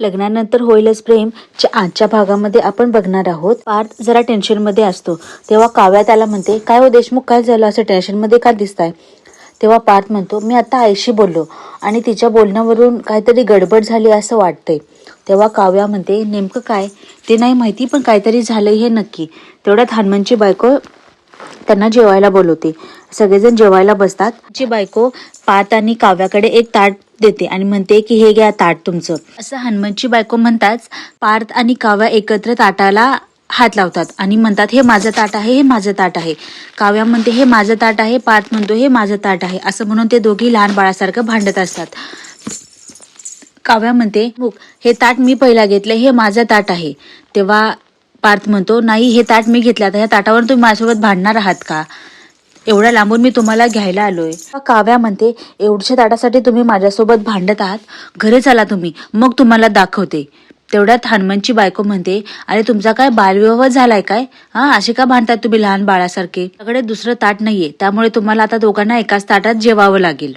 लग्नानंतर होईलच प्रेम च्या आजच्या भागामध्ये आपण बघणार आहोत. पार्थ जरा टेन्शनमध्ये असतो. तेव्हा काव्या त्याला म्हणते काय हो देशमुख काय झालं? असं टेन्शनमध्ये का दिसताय? तेव्हा पार्थ म्हणतो मी आता आईशी बोललो आणि तिच्या बोलण्यावरून काहीतरी गडबड झाली असं वाटतंय. तेव्हा काव्या म्हणते नेमकं काय? ते नाही माहिती पण काहीतरी झालंय हे नक्की. तेवढ्यात हनुमानची बायको त्यांना जेवायला बोलवते. सगळेजण जेवायला बसतात. जी बायको पात आणि काव्याकडे एक ताट देते आणि म्हणते की हे घ्या ताट तुमचं. असं हनुमानची बायको म्हणताच पार्थ आणि काव्या एकत्र ताटाला हात लावतात आणि म्हणतात हे माझं ताट आहे हे माझं ताट आहे. काव्या म्हणते हे माझं ताट आहे. पार्थ म्हणतो हे माझं ताट आहे. असं म्हणून ते दोघी लहान बाळासारखं भांडत असतात. काव्या म्हणते हे ताट मी पहिला घेतलं हे माझं ताट आहे. तेव्हा पार्थ म्हणतो नाही हे ताट मी घेतलं आता ह्या ताटावर तुम्ही माझ्यासोबत भांडणार आहात का? एवढ्या लांबून मी तुम्हाला घ्यायला आलोय. काव्या म्हणते एवढ्या ताटासाठी तुम्ही माझ्यासोबत भांडत आहात? घरी चला तुम्ही मग तुम्हाला दाखवते. तेवढ्यात हनुमानची बायको म्हणते अरे तुमचा काय बालविवाह झालाय काय? हा असे का भांडतात तुम्ही लहान बाळासारखे? सगळे दुसरं ताट नाहीये त्यामुळे तुम्हाला आता दोघांना एकाच ताटात जेवावं लागेल.